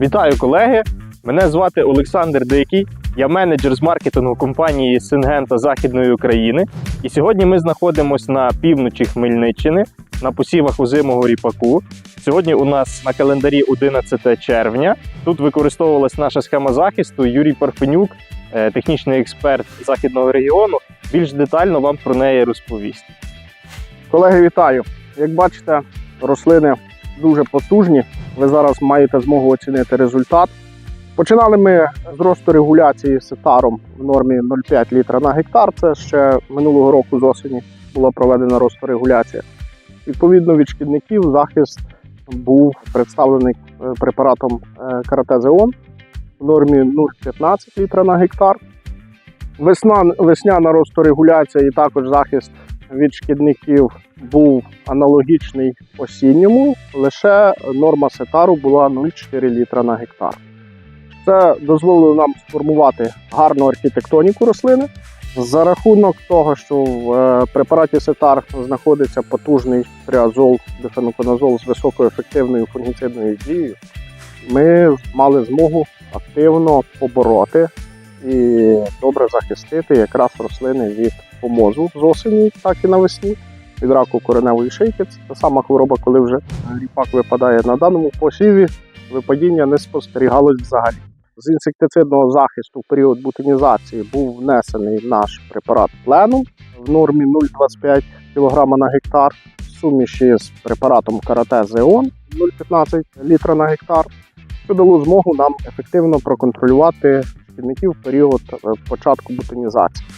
Вітаю, колеги! Мене звати Олександр Дикий. Я менеджер з маркетингу компанії Сингента Західної України. І сьогодні ми знаходимося на півночі Хмельниччини на посівах озимого ріпаку. Сьогодні у нас на календарі 11 червня. Тут використовувалась наша схема захисту. Юрій Парфенюк, е, технічний експерт західного регіону, більш детально вам про неї розповість. Колеги, вітаю! Як бачите, рослини дуже потужні. Ви зараз маєте змогу оцінити результат. Починали ми з росту регуляції сетаром в нормі 0,5 літра на гектар. Це ще минулого року з осені була проведена росторегуляція. Відповідно від шкідників захист був представлений е, препаратом е, Каратезеон в нормі 0,15 літра на гектар. Весна, весняна росторегуляція і також захист від шкідників був аналогічний осінньому, лише норма сетару була 0,4 літра на гектар. Це дозволило нам сформувати гарну архітектоніку рослини. За рахунок того, що в е, препараті сетар знаходиться потужний тріазол, дефеноконазол з високою ефективною фунгіцидною дією, ми мали змогу активно побороти і добре захистити якраз рослини від помозу з осені, так і навесні, від раку кореневої шийки. Це та сама хвороба, коли вже ріпак випадає на даному посіві, випадіння не спостерігалось взагалі. З інсектицидного захисту в період бутинізації був внесений наш препарат пленум в нормі 0,25 кг на гектар, в суміші з препаратом карате Зеон 0,15 літра на гектар, що дало змогу нам ефективно проконтролювати шкідників в період е, початку бутинізації.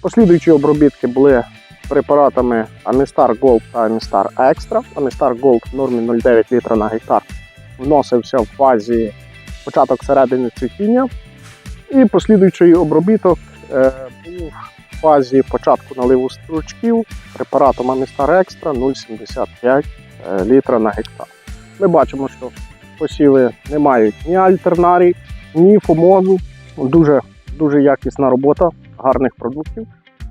Послідуючі обробітки були препаратами Amistar Gold та Amistar Extra. Amistar Gold в нормі 0,9 літра на гектар вносився в фазі початок середини цвітіння. І послідуючий обробіток е, був в фазі початку наливу стручків препаратом Amistar Extra 0,75 е, літра на гектар. Ми бачимо, що посіви не мають ні альтернарій, ні фомозу. Дуже, дуже якісна робота гарних продуктів.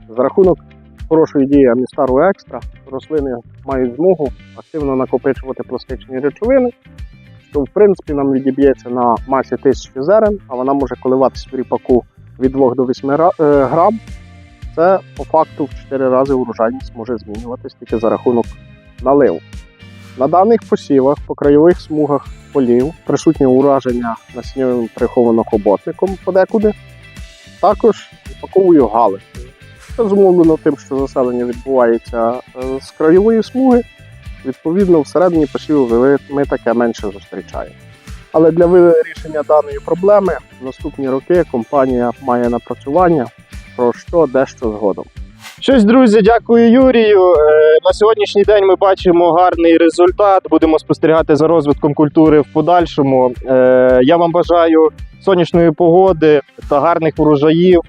За рахунок хорошої дії Амістару Екстра рослини мають змогу активно накопичувати пластичні речовини, що в принципі нам відіб'ється на масі тисячі зерен, а вона може коливатися в ріпаку від 2 до 8 ра- е, грам. Це по факту в 4 рази урожайність може змінюватись тільки за рахунок наливу. На даних посівах по краєвих смугах полів присутнє ураження насіннєвим приховано хоботником подекуди, також ріпаковою галицею. Це зумовлено тим, що заселення відбувається е, з краєвої смуги. Відповідно, всередині посіву ми таке менше зустрічаємо. Але для вирішення даної проблеми в наступні роки компанія має напрацювання про що дещо згодом. Щось, друзі, дякую Юрію. Е, На сьогоднішній день ми бачимо гарний результат. Будемо спостерігати за розвитком культури в подальшому. Е, Я вам бажаю сонячної погоди та гарних врожаїв.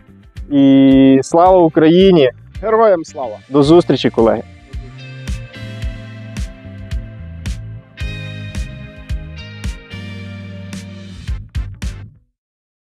І слава Україні! Героям слава! До зустрічі, колеги!